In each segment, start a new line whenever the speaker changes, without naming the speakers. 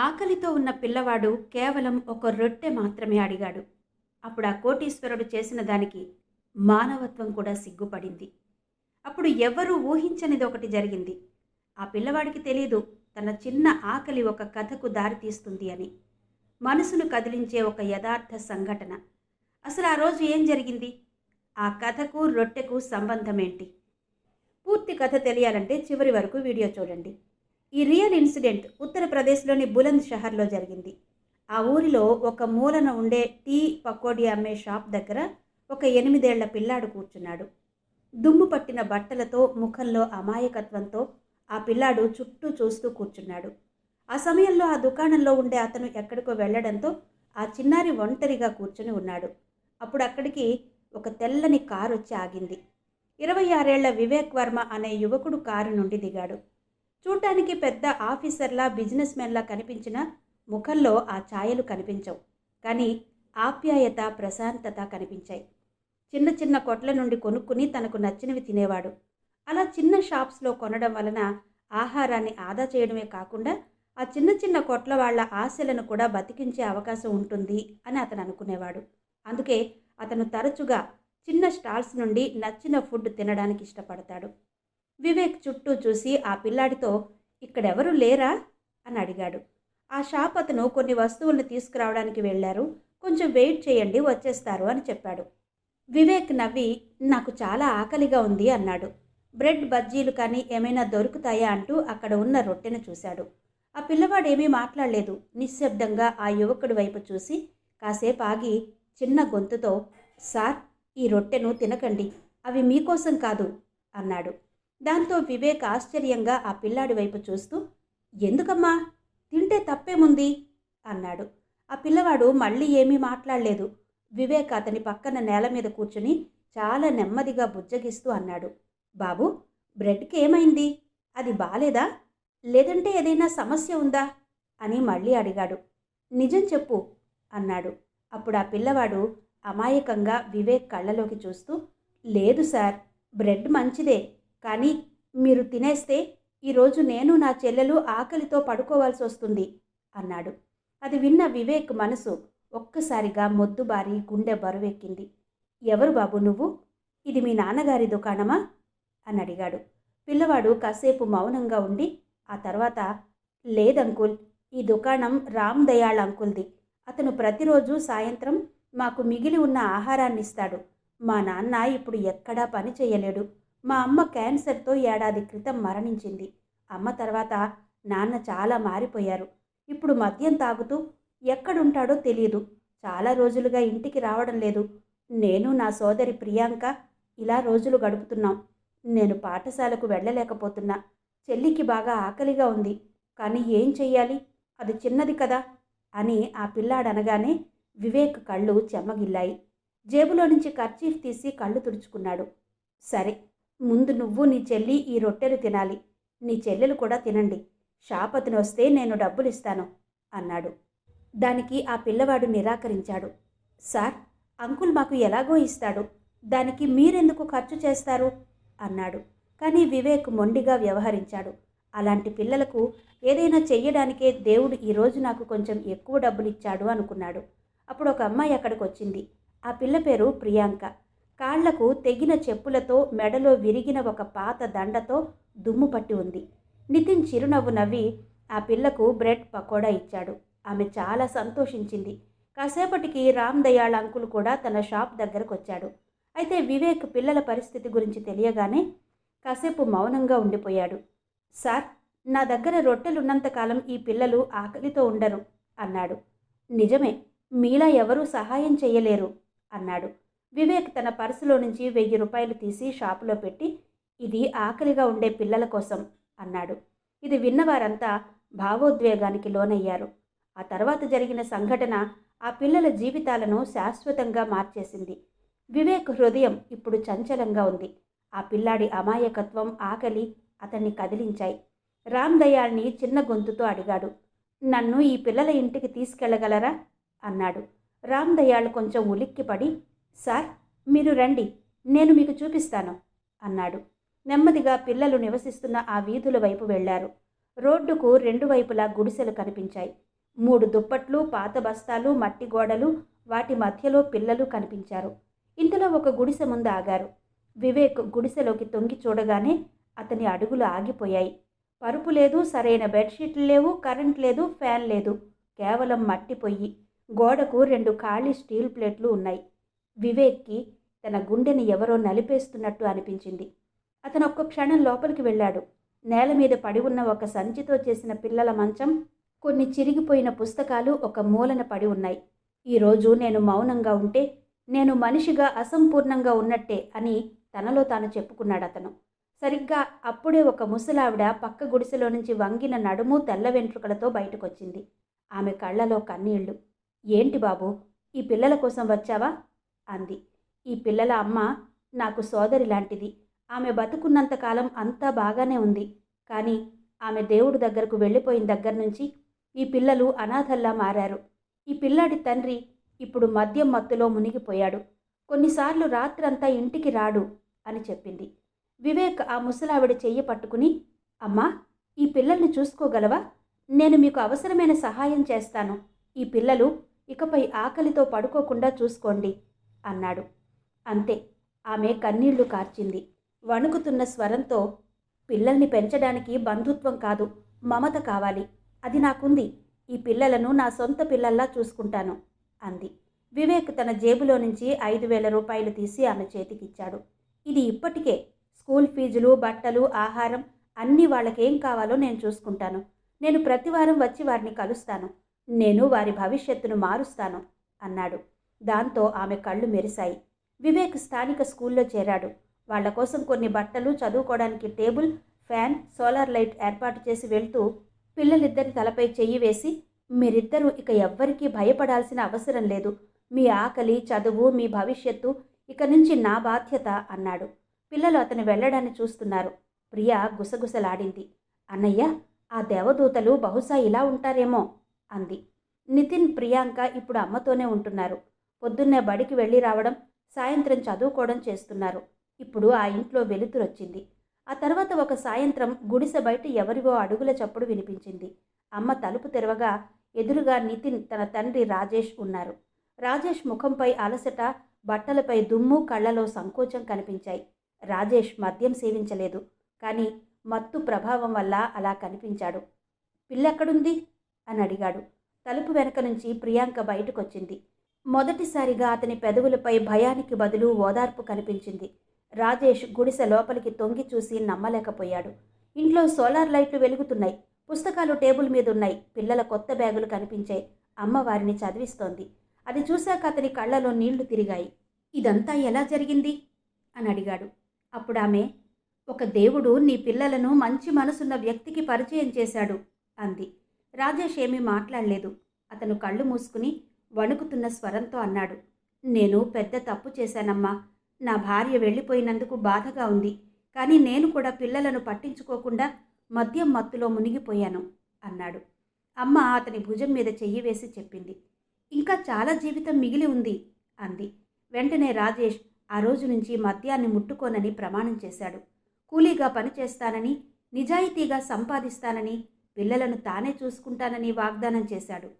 ఆకలితో ఉన్న పిల్లవాడు కేవలం ఒక రొట్టె మాత్రమే అడిగాడు. అప్పుడు ఆ కోటీశ్వరుడు చేసిన దానికి మానవత్వం కూడా సిగ్గుపడింది. అప్పుడు ఎవ్వరూ ఊహించనిది ఒకటి జరిగింది. ఆ పిల్లవాడికి తెలియదు తన చిన్న ఆకలి ఒక కథకు దారితీస్తుంది అని. మనసును కదిలించే ఒక యథార్థ సంఘటన. అసలు ఆ రోజు ఏం జరిగింది? ఆ కథకు రొట్టెకు సంబంధం ఏంటి పూర్తి కథ తెలియాలంటే చివరి వరకు వీడియో చూడండి. ఈ రియల్ ఇన్సిడెంట్ ఉత్తరప్రదేశ్లోని బులంద్ షహర్లో జరిగింది. ఆ ఊరిలో ఒక మూలన ఉండే టీ పకోడీ అమ్మే షాప్ దగ్గర ఒక ఎనిమిదేళ్ళ పిల్లాడు కూర్చున్నాడు. దుమ్ము పట్టిన బట్టలతో ముఖంలో అమాయకత్వంతో ఆ పిల్లాడు చుట్టూ చూస్తూ కూర్చున్నాడు. ఆ సమయంలో ఆ దుకాణంలో ఉండే అతను ఎక్కడికో వెళ్ళడంతో ఆ చిన్నారి ఒంటరిగా కూర్చుని ఉన్నాడు. అప్పుడు అక్కడికి ఒక తెల్లని కారు వచ్చి ఆగింది. ఇరవై ఆరేళ్ళ వివేక్ వర్మ అనే యువకుడు కారు నుండి దిగాడు. చూడటానికి పెద్ద ఆఫీసర్లా బిజినెస్ మెన్లా కనిపించిన ముఖంలో ఆ ఛాయలు కనిపించవు. కానీ ఆప్యాయత ప్రశాంతత కనిపించాయి. చిన్న చిన్న కొట్ల నుండి కొనుక్కుని తనకు నచ్చినవి తినేవాడు. అలా చిన్న షాప్స్లో కొనడం వలన ఆహారాన్ని ఆదా చేయడమే కాకుండా ఆ చిన్న చిన్న కొట్ల వాళ్ళ ఆశలను కూడా బతికించే అవకాశం ఉంటుంది అని అతను అనుకునేవాడు. అందుకే అతను తరచుగా చిన్న స్టాల్స్ నుండి నచ్చిన ఫుడ్ తినడానికి ఇష్టపడతాడు. వివేక్ చుట్టూ చూసి ఆ పిల్లాడితో ఇక్కడెవరు లేరా? అని అడిగాడు. ఆ షాప్ అతను కొన్ని వస్తువులను తీసుకురావడానికి వెళ్ళారు. కొంచెం వెయిట్ చేయండి వచ్చేస్తారు అని చెప్పాడు. వివేక్ నవ్వి నాకు చాలా ఆకలిగా ఉంది అన్నాడు. బ్రెడ్ బజ్జీలు కానీ ఏమైనా దొరుకుతాయా? అంటూ అక్కడ ఉన్న రొట్టెను చూశాడు. ఆ పిల్లవాడు ఏమీ మాట్లాడలేదు. నిశ్శబ్దంగా ఆ యువకుడి వైపు చూసి కాసేపు ఆగి చిన్న గొంతుతో సార్ ఈ రొట్టెను తినకండి. అవి మీకోసం కాదు అన్నాడు. దాంతో వివేక్ ఆశ్చర్యంగా ఆ పిల్లాడి వైపు చూస్తూ ఎందుకమ్మా? తింటే తప్పేముంది? అన్నాడు. ఆ పిల్లవాడు మళ్ళీ ఏమీ మాట్లాడలేదు. వివేక్ అతని పక్కన నేల మీద కూర్చుని చాలా నెమ్మదిగా బుజ్జగిస్తూ అన్నాడు. బాబు బ్రెడ్కి ఏమైంది? అది బాలేదా? లేదంటే ఏదైనా సమస్య ఉందా? అని మళ్ళీ అడిగాడు. నిజం చెప్పు అన్నాడు. అప్పుడు ఆ పిల్లవాడు అమాయకంగా వివేక్ కళ్ళలోకి చూస్తూ లేదు సార్ బ్రెడ్ మంచిదే. కానీ మీరు తినేస్తే ఈరోజు నేను నా చెల్లెలు ఆకలితో పడుకోవాల్సి వస్తుంది అన్నాడు. అది విన్న వివేక్ మనసు ఒక్కసారిగా మొద్దుబారి గుండె బరువెక్కింది. ఎవరు బాబు నువ్వు? ఇది మీ నాన్నగారి దుకాణమా? అని అడిగాడు. పిల్లవాడు కాసేపు మౌనంగా ఉండి ఆ తర్వాత లేదంకుల్ ఈ దుకాణం రామ్ దయాళ్ అంకుల్ది. అతను ప్రతిరోజు సాయంత్రం మాకు మిగిలి ఉన్న ఆహారాన్ని ఇస్తాడు మా నాన్న ఇప్పుడు ఎక్కడా పని చేయలేడు. మా అమ్మ క్యాన్సర్తో ఏడాది క్రితం మరణించింది. అమ్మ తర్వాత నాన్న చాలా మారిపోయారు. ఇప్పుడు మద్యం తాగుతూ ఎక్కడుంటాడో తెలియదు చాలా రోజులుగా ఇంటికి రావడం లేదు. నేను నా సోదరి ప్రియాంక ఇలా రోజులు గడుపుతున్నాం. నేను పాఠశాలకు వెళ్ళలేకపోతున్నా. చెల్లికి బాగా ఆకలిగా ఉంది. కానీ ఏం చెయ్యాలి? అది చిన్నది కదా! అని ఆ పిల్లాడనగానే వివేక్ కళ్ళు చెమ్మగిల్లాయి జేబులో నుంచి కర్చీఫ్ తీసి కళ్ళు తుడుచుకున్నాడు. సరే ముందు నువ్వు నీ చెల్లి ఈ రొట్టెలు తినాలి. నీ చెల్లెలు కూడా తినండి. షాప్ అతను వస్తే నేను డబ్బులు ఇస్తాను అన్నాడు. దానికి ఆ పిల్లవాడు నిరాకరించాడు. సార్ అంకుల్ మాకు ఎలాగో ఇస్తాడు. దానికి మీరెందుకు ఖర్చు చేస్తారు? అన్నాడు. కానీ వివేక్ మొండిగా వ్యవహరించాడు. అలాంటి పిల్లలకు ఏదైనా చెయ్యడానికే దేవుడు ఈరోజు నాకు కొంచెం ఎక్కువ డబ్బులిచ్చాడు అనుకున్నాడు. అప్పుడు ఒక అమ్మాయి అక్కడికి వచ్చింది ఆ పిల్ల పేరు ప్రియాంక. కాళ్ళకు తెగిన చెప్పులతో మెడలో విరిగిన ఒక పాత దండతో దుమ్ము పట్టి ఉంది. నితిన్ చిరునవ్వు నవ్వి ఆ పిల్లకు బ్రెడ్ పకోడా ఇచ్చాడు. ఆమె చాలా సంతోషించింది. కాసేపటికి రామ్ దయాళ్ అంకుల్ కూడా తన షాప్ దగ్గరకు వచ్చాడు అయితే వివేక్ పిల్లల పరిస్థితి గురించి తెలియగానే కాసేపు మౌనంగా ఉండిపోయాడు. సార్ నా దగ్గర రొట్టెలున్నంతకాలం ఈ పిల్లలు ఆకలితో ఉండరు అన్నాడు. నిజమే మీలా ఎవరూ సహాయం చేయలేరు అన్నాడు. వివేక్ తన పర్సులో నుంచి వెయ్యి రూపాయలు తీసి షాపులో పెట్టి ఇది ఆకలిగా ఉండే పిల్లల కోసం అన్నాడు. ఇది విన్నవారంతా భావోద్వేగానికి లోనయ్యారు. ఆ తర్వాత జరిగిన సంఘటన ఆ పిల్లల జీవితాలను శాశ్వతంగా మార్చేసింది. వివేక్ హృదయం ఇప్పుడు చంచలంగా ఉంది. ఆ పిల్లాడి అమాయకత్వం ఆకలి అతన్ని కదిలించాయి. రామ్ దయాల్ని చిన్న గొంతుతో అడిగాడు. నన్ను ఈ పిల్లల ఇంటికి తీసుకెళ్ళగలరా? అన్నాడు. రామ్ దయాళ్ కొంచెం ఉలిక్కిపడి సార్ మీరు రండి నేను మీకు చూపిస్తాను అన్నాడు. నెమ్మదిగా పిల్లలు నివసిస్తున్న ఆ వీధుల వైపు వెళ్ళారు రోడ్డుకు రెండు వైపులా గుడిసెలు కనిపించాయి. మూడు దుప్పట్లు పాత బస్తాలు మట్టి గోడలు వాటి మధ్యలో పిల్లలు కనిపించారు. ఇంతలో ఒక గుడిసె ముందు ఆగారు. వివేక్ గుడిసెలోకి తొంగి చూడగానే అతని అడుగులు ఆగిపోయాయి. పరుపు లేదు సరైన బెడ్షీట్లు లేవు కరెంట్ లేదు ఫ్యాన్ లేదు కేవలం మట్టి పొయ్యి. గోడకు రెండు ఖాళీ స్టీల్ ప్లేట్లు ఉన్నాయి. వివేక్కి తన గుండెని ఎవరో నలిపేస్తున్నట్టు అనిపించింది. అతను ఒక్క క్షణం లోపలికి వెళ్ళాడు. నేల మీద పడి ఉన్న ఒక సంచితో చేసిన పిల్లల మంచం కొన్ని చిరిగిపోయిన పుస్తకాలు ఒక మూలన పడి ఉన్నాయి. ఈరోజు నేను మౌనంగా ఉంటే నేను మనిషిగా అసంపూర్ణంగా ఉన్నట్టే అని తనలో తాను చెప్పుకున్నాడు అతను సరిగ్గా అప్పుడే ఒక ముసలావిడ పక్క గుడిసెలో నుంచి వంగిన నడుము తెల్ల వెంట్రుకలతో బయటకొచ్చింది. ఆమె కళ్ళలో కన్నీళ్ళు. ఏంటి బాబు ఈ పిల్లల కోసం వచ్చావా? అంది. ఈ పిల్లల అమ్మ నాకు సోదరి లాంటిది. ఆమె బతుకున్నంతకాలం అంతా బాగానే ఉంది. కానీ ఆమె దేవుడి దగ్గరకు వెళ్ళిపోయిన దగ్గర నుంచి ఈ పిల్లలు అనాథల్లా మారారు. ఈ పిల్లాడి తండ్రి ఇప్పుడు మద్యం మత్తులో మునిగిపోయాడు. కొన్నిసార్లు రాత్రంతా ఇంటికి రాడు అని చెప్పింది. వివేక్ ఆ ముసలావిడ చెయ్యి పట్టుకుని అమ్మా ఈ పిల్లల్ని చూసుకోగలవా? నేను మీకు అవసరమైన సహాయం చేస్తాను. ఈ పిల్లలు ఇకపై ఆకలితో పడుకోకుండా చూసుకోండి. అన్నాడు. అంతే ఆమె కన్నీళ్ళు కార్చింది. వణుకుతున్న స్వరంతో పిల్లల్ని పెంచడానికి బంధుత్వం కాదు మమత కావాలి. అది నాకుంది ఈ పిల్లలను నా సొంత పిల్లల్లా చూసుకుంటాను అంది. వివేక్ తన జేబులో నుంచి ఐదు వేల రూపాయలు తీసి ఆమె చేతికిచ్చాడు. ఇది ఇప్పటికే స్కూల్ ఫీజులు బట్టలు ఆహారం అన్నీ వాళ్ళకేం కావాలో నేను చూసుకుంటాను. నేను ప్రతివారం వచ్చి వారిని కలుస్తాను. నేను వారి భవిష్యత్తును మారుస్తాను అన్నాడు. దాంతో ఆమె కళ్ళు మెరిశాయి. వివేక్ స్థానిక స్కూల్లో చేరాడు. వాళ్ళ కోసం కొన్ని బట్టలు చదువుకోవడానికి టేబుల్ ఫ్యాన్ సోలార్ లైట్ ఏర్పాటు చేసి వెళ్తూ పిల్లలిద్దరి తలపై చెయ్యి వేసి మీరిద్దరూ ఇక ఎవ్వరికీ భయపడాల్సిన అవసరం లేదు. మీ ఆకలి చదువు మీ భవిష్యత్తు ఇక నుంచి నా బాధ్యత అన్నాడు. పిల్లలు అతను వెళ్ళడాన్ని చూస్తున్నారు. ప్రియా గుసగుసలాడింది. అన్నయ్య ఆ దేవదూతలు బహుశా ఇలా ఉంటారేమో అంది. నితిన్ ప్రియాంక ఇప్పుడు అమ్మతోనే ఉంటున్నారు. పొద్దున్నే బడికి వెళ్ళి రావడం సాయంత్రం చదువుకోవడం చేస్తున్నారు. ఇప్పుడు ఆ ఇంట్లో వెలుతురొచ్చింది. ఆ తర్వాత ఒక సాయంత్రం గుడిసె బయట ఎవరివో అడుగుల చప్పుడు వినిపించింది. అమ్మ తలుపు తెరవగా ఎదురుగా నితిన్ తన తండ్రి రాజేష్ ఉన్నారు. రాజేష్ ముఖంపై అలసట బట్టలపై దుమ్ము కళ్ళలో సంకోచం కనిపించాయి. రాజేష్ మద్యం సేవించలేదు. కానీ మత్తు ప్రభావం వల్ల అలా కనిపించాడు. పిల్లెక్కడుంది? అని అడిగాడు. తలుపు వెనక నుంచి ప్రియాంక బయటకొచ్చింది. మొదటిసారిగా అతని పెదవులపై భయానికి బదులు ఓదార్పు కనిపించింది. రాజేష్ గుడిసె లోపలికి తొంగి చూసి నమ్మలేకపోయాడు. ఇంట్లో సోలార్ లైట్లు వెలుగుతున్నాయి. పుస్తకాలు టేబుల్ మీద ఉన్నాయి పిల్లల కొత్త బ్యాగులు కనిపించాయి. అమ్మ వారిని చదివిస్తోంది. అది చూశాక అతని కళ్ళలో నీళ్ళు తిరిగాయి. ఇదంతా ఎలా జరిగింది? అని అడిగాడు. అప్పుడు ఆమె ఒక దేవుడు నీ పిల్లలను మంచి మనసున్న వ్యక్తికి పరిచయం చేశాడు అంది. రాజేష్ ఏమీ మాట్లాడలేదు. అతను కళ్ళు మూసుకుని వణుకుతున్న స్వరంతో అన్నాడు. నేను పెద్ద తప్పు చేశానమ్మా. నా భార్య వెళ్ళిపోయినందుకు బాధగా ఉంది. కానీ నేను కూడా పిల్లలను పట్టించుకోకుండా మద్యం మత్తులో మునిగిపోయాను అన్నాడు. అమ్మ అతని భుజం మీద చెయ్యి వేసి చెప్పింది. ఇంకా చాలా జీవితం మిగిలి ఉంది అంది. వెంటనే రాజేష్ ఆ రోజు నుంచి మద్యాన్ని ముట్టుకోనని ప్రమాణం చేశాడు. కూలీగా పనిచేస్తానని నిజాయితీగా సంపాదిస్తానని పిల్లలను తానే చూసుకుంటానని వాగ్దానం చేశాడు.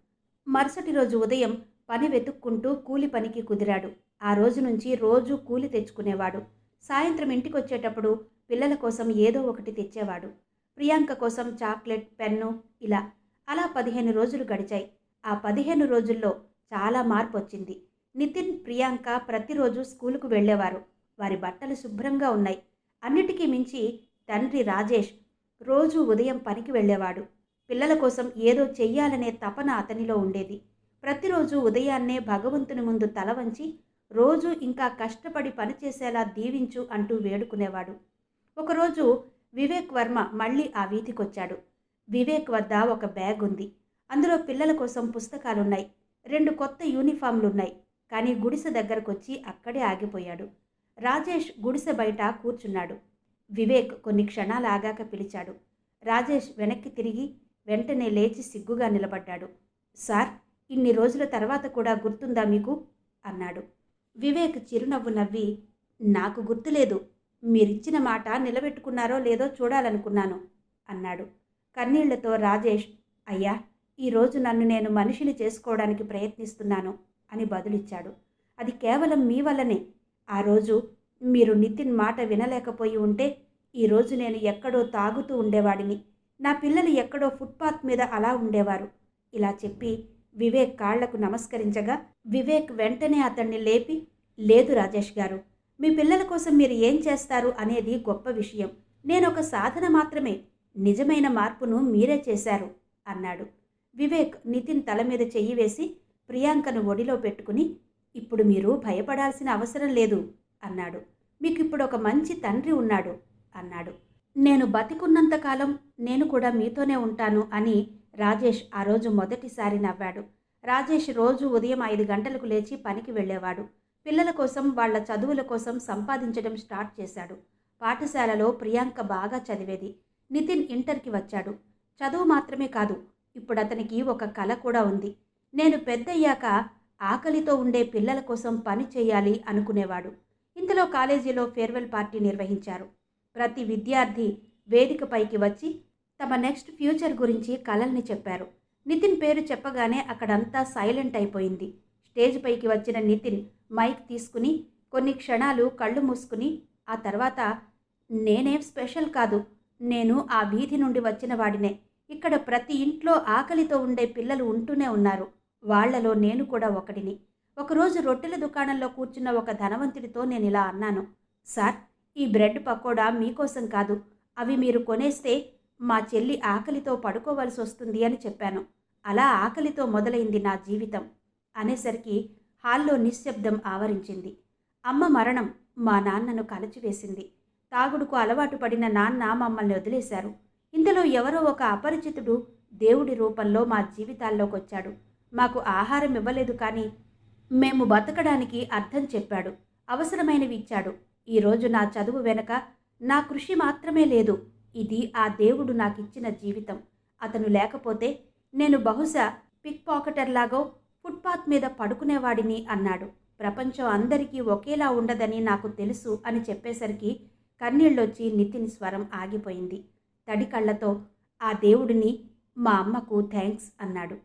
మరుసటి రోజు ఉదయం పని వెతుక్కుంటూ కూలి పనికి కుదిరాడు. ఆ రోజు నుంచి రోజు కూలి తెచ్చుకునేవాడు. సాయంత్రం ఇంటికొచ్చేటప్పుడు పిల్లల కోసం ఏదో ఒకటి తెచ్చేవాడు. ప్రియాంక కోసం చాక్లెట్ పెన్ను ఇలా. అలా పదిహేను రోజులు గడిచాయి. ఆ పదిహేను రోజుల్లో చాలా మార్పు వచ్చింది నితిన్ ప్రియాంక ప్రతిరోజు స్కూలుకు వెళ్ళేవారు. వారి బట్టలు శుభ్రంగా ఉన్నాయి. అన్నిటికీ మించి తండ్రి రాజేష్ రోజు ఉదయం పనికి వెళ్ళేవాడు. పిల్లల కోసం ఏదో చెయ్యాలనే తపన అతనిలో ఉండేది. ప్రతిరోజు ఉదయాన్నే భగవంతుని ముందు తల వంచి రోజు ఇంకా కష్టపడి పనిచేసేలా దీవించు అంటూ వేడుకునేవాడు. ఒకరోజు వివేక్ వర్మ మళ్ళీ ఆ వీధికొచ్చాడు. వివేక్ వద్ద ఒక బ్యాగ్ ఉంది అందులో పిల్లల కోసం పుస్తకాలున్నాయి. రెండు కొత్త యూనిఫామ్లున్నాయి. కానీ గుడిసె దగ్గరకొచ్చి అక్కడే ఆగిపోయాడు. రాజేష్ గుడిసె బయట కూర్చున్నాడు. వివేక్ కొన్ని క్షణాలు ఆగాక పిలిచాడు. రాజేష్ వెనక్కి తిరిగి వెంటనే లేచి సిగ్గుగా నిలబడ్డాడు. సార్ ఇన్ని రోజుల తర్వాత కూడా గుర్తుందా మీకు? అన్నాడు. వివేక్ చిరునవ్వు నవ్వి నాకు గుర్తులేదు. మీరిచ్చిన మాట నిలబెట్టుకున్నారో లేదో చూడాలనుకున్నాను అన్నాడు. కన్నీళ్ళతో రాజేష్ అయ్యా ఈరోజు నన్ను నేను మనిషిని చేసుకోవడానికి ప్రయత్నిస్తున్నాను అని బదులిచ్చాడు. అది కేవలం మీ వల్లనే. ఆ రోజు మీరు నితిన్ మాట వినలేకపోయి ఉంటే ఈరోజు నేను ఎక్కడో తాగుతూ ఉండేవాడిని. నా పిల్లలు ఎక్కడో ఫుట్పాత్ మీద అలా ఉండేవారు. ఇలా చెప్పి వివేక్ కాళ్ళకు నమస్కరించగా వివేక్ వెంటనే అతన్ని లేపి లేదు రాజేష్ గారు మీ పిల్లల కోసం మీరు ఏం చేస్తారు అనేది గొప్ప విషయం. నేను ఒక సాధన మాత్రమే నిజమైన మార్పును మీరే చేశారు అన్నాడు. వివేక్ నితిన్ తల మీద చెయ్యి వేసి ప్రియాంకను ఒడిలో పెట్టుకుని ఇప్పుడు మీరు భయపడాల్సిన అవసరం లేదు అన్నాడు. మీకు ఇప్పుడు ఒక మంచి తండ్రి ఉన్నాడు అన్నాడు. నేను బతికున్నంతకాలం నేను కూడా మీతోనే ఉంటాను అని రాజేష్ ఆ రోజు మొదటిసారి నవ్వాడు. రాజేష్ రోజు ఉదయం ఐదు గంటలకు లేచి పనికి వెళ్ళేవాడు. పిల్లల కోసం వాళ్ళ చదువుల కోసం సంపాదించడం స్టార్ట్ చేశాడు. పాఠశాలలో ప్రియాంక బాగా చదివేది. నితిన్ ఇంటర్కి వచ్చాడు. చదువు మాత్రమే కాదు ఇప్పుడు అతనికి ఒక కళ కూడా ఉంది. నేను పెద్దయ్యాక ఆకలితో ఉండే పిల్లల కోసం పని చేయాలి అనుకునేవాడు. ఇంతలో కాలేజీలో ఫేర్వెల్ పార్టీ నిర్వహించారు. ప్రతి విద్యార్థి వేదికపైకి వచ్చి తమ నెక్స్ట్ ఫ్యూచర్ గురించి కలల్ని చెప్పారు. నితిన్ పేరు చెప్పగానే అక్కడంతా సైలెంట్ అయిపోయింది. స్టేజ్ పైకి వచ్చిన నితిన్ మైక్ తీసుకుని కొన్ని క్షణాలు కళ్ళు మూసుకుని ఆ తర్వాత నేనేం స్పెషల్ కాదు. నేను ఆ వీధి నుండి వచ్చిన వాడినే. ఇక్కడ ప్రతి ఇంట్లో ఆకలితో ఉండే పిల్లలు ఉంటూనే ఉన్నారు. వాళ్ళలో నేను కూడా ఒకటిని ఒకరోజు రొట్టెల దుకాణంలో కూర్చున్న ఒక ధనవంతుడితో నేను ఇలా అన్నాను. సార్ ఈ బ్రెడ్ పకోడా మీకోసం కాదు. అవి మీరు కొనేస్తే మా చెల్లి ఆకలితో పడుకోవలసి వస్తుంది అని చెప్పాను. అలా ఆకలితో మొదలైంది నా జీవితం అనేసరికి హాల్లో నిశ్శబ్దం ఆవరించింది. అమ్మ మరణం మా నాన్నను కలచివేసింది. తాగుడుకు అలవాటు పడిన నాన్న మమ్మల్ని వదిలేశారు. ఇంతలో ఎవరో ఒక అపరిచితుడు దేవుడి రూపంలో మా జీవితాల్లోకి వచ్చాడు మాకు ఆహారం ఇవ్వలేదు కానీ మేము బతకడానికి అర్థం చెప్పాడు. అవసరమైనవి ఇచ్చాడు. ఈరోజు నా చదువు వెనక నా కృషి మాత్రమే లేదు. ఇది ఆ దేవుడు నాకిచ్చిన జీవితం. అతను లేకపోతే నేను బహుశా పిక్ పాకెటర్లాగో ఫుట్పాత్ మీద పడుకునేవాడిని అన్నాడు. ప్రపంచం అందరికీ ఒకేలా ఉండదని నాకు తెలుసు అని చెప్పేసరికి కన్నీళ్ళొచ్చి నితిన్ స్వరం ఆగిపోయింది. తడి కళ్ళతో ఆ దేవుడిని మా అమ్మకు థ్యాంక్స్ అన్నాడు.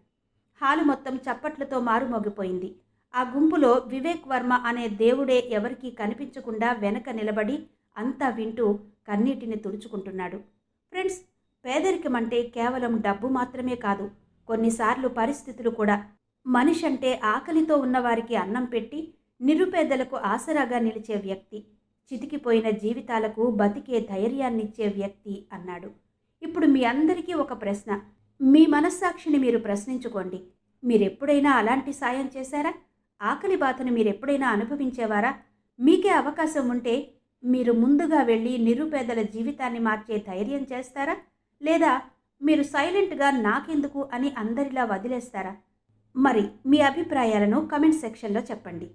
హాలు మొత్తం చప్పట్లతో మారుమోగిపోయింది. ఆ గుంపులో వివేక్ వర్మ అనే దేవుడే ఎవరికీ కనిపించకుండా వెనక నిలబడి అంతా వింటూ కన్నీటిని తుడుచుకుంటున్నాడు. ఫ్రెండ్స్ పేదరికం అంటే కేవలం డబ్బు మాత్రమే కాదు కొన్నిసార్లు పరిస్థితులు కూడా. మనిషి అంటే ఆకలితో ఉన్నవారికి అన్నం పెట్టి నిరుపేదలకు ఆసరాగా నిలిచే వ్యక్తి చితికిపోయిన జీవితాలకు బతికే ధైర్యాన్నిచ్చే వ్యక్తి అన్నాడు. ఇప్పుడు మీ అందరికీ ఒక ప్రశ్న. మీ మనస్సాక్షిని మీరు ప్రశ్నించుకోండి. మీరెప్పుడైనా అలాంటి సాయం చేశారా? ఆకలి బాధను మీరెప్పుడైనా అనుభవించేవారా? మీకే అవకాశం ఉంటే మీరు ముందుగా వెళ్ళి నిరుపేదల జీవితాన్ని మార్చే ధైర్యం చేస్తారా? లేదా మీరు సైలెంట్గా నాకెందుకు అని అందరిలా వదిలేస్తారా? మరి మీ అభిప్రాయాలను కమెంట్ సెక్షన్లో చెప్పండి.